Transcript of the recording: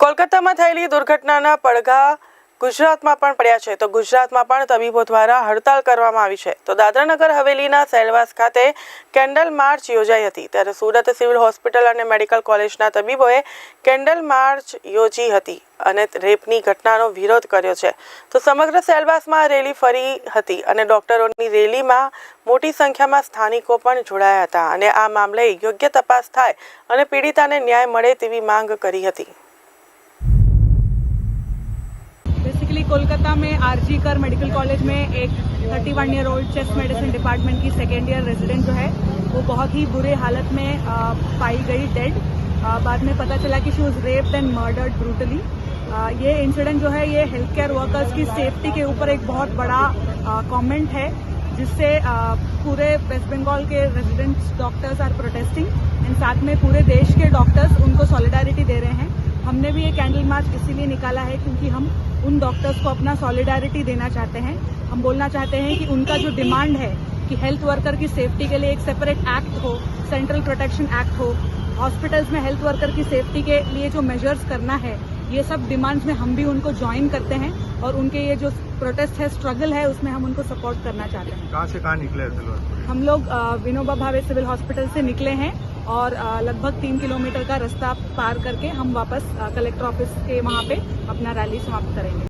કોલકાતામાં થયેલી દુર્ઘટનાના પડઘા ગુજરાતમાં પણ પડ્યા છે. તો ગુજરાતમાં પણ તબીબો દ્વારા હડતાલ કરવામાં આવી છે. તો દાદરાનગર હવેલીના સેલવાસ ખાતે કેન્ડલ માર્ચ યોજાઈ હતી. ત્યારે સુરત સિવિલ હોસ્પિટલ અને મેડિકલ કોલેજના તબીબોએ કેન્ડલ માર્ચ યોજી હતી અને રેપની ઘટનાનો વિરોધ કર્યો છે. તો સમગ્ર સેલવાસમાં રેલી ફરી હતી અને ડોક્ટરોની રેલીમાં મોટી સંખ્યામાં સ્થાનિકો પણ જોડાયા હતા અને આ મામલે યોગ્ય તપાસ થાય અને પીડિતાને ન્યાય મળે તેવી માંગ કરી હતી. कोलकाता में आरजी कर मेडिकल कॉलेज में एक 31 one year old chest medicine department की सेकेंड ईयर रेजिडेंट जो है वो बहुत ही बुरे हालत में अ, पाई गई डेड बाद में पता चला कि she was raped and murdered brutally ये इंसिडेंट जो है ये हेल्थ केयर वर्कर्स की सेफ्टी के ऊपर एक बहुत बड़ा कमेंट है जिससे पूरे वेस्ट बंगाल के residents doctors are protesting and साथ में पूरे देश के डॉक्टर्स उनको सॉलिडारिटी दे रहे हैं. हमने भी ये कैंडल मार्च इसीलिए निकाला है क्योंकि हम उन डॉक्टर्स को अपना सॉलिडारिटी देना चाहते हैं। हम बोलना चाहते हैं कि उनका जो डिमांड है कि हेल्थ वर्कर की सेफ्टी के लिए एक सेपरेट एक्ट हो सेंट्रल प्रोटेक्शन एक्ट हो हॉस्पिटल्स में हेल्थ वर्कर की सेफ्टी के लिए जो मेजर्स करना है ये सब डिमांड्स में हम भी उनको ज्वाइन करते हैं और उनके ये जो प्रोटेस्ट है स्ट्रगल है उसमें हम उनको सपोर्ट करना चाहते हैं। कहाँ से कहाँ निकले हम लोग विनोबा भावे सिविल हॉस्पिटल से निकले हैं। और लगभग तीन किलोमीटर का रास्ता पार करके हम वापस कलेक्टर ऑफ़िस के वहाँ पे अपना रैली समाप्त करेंगे।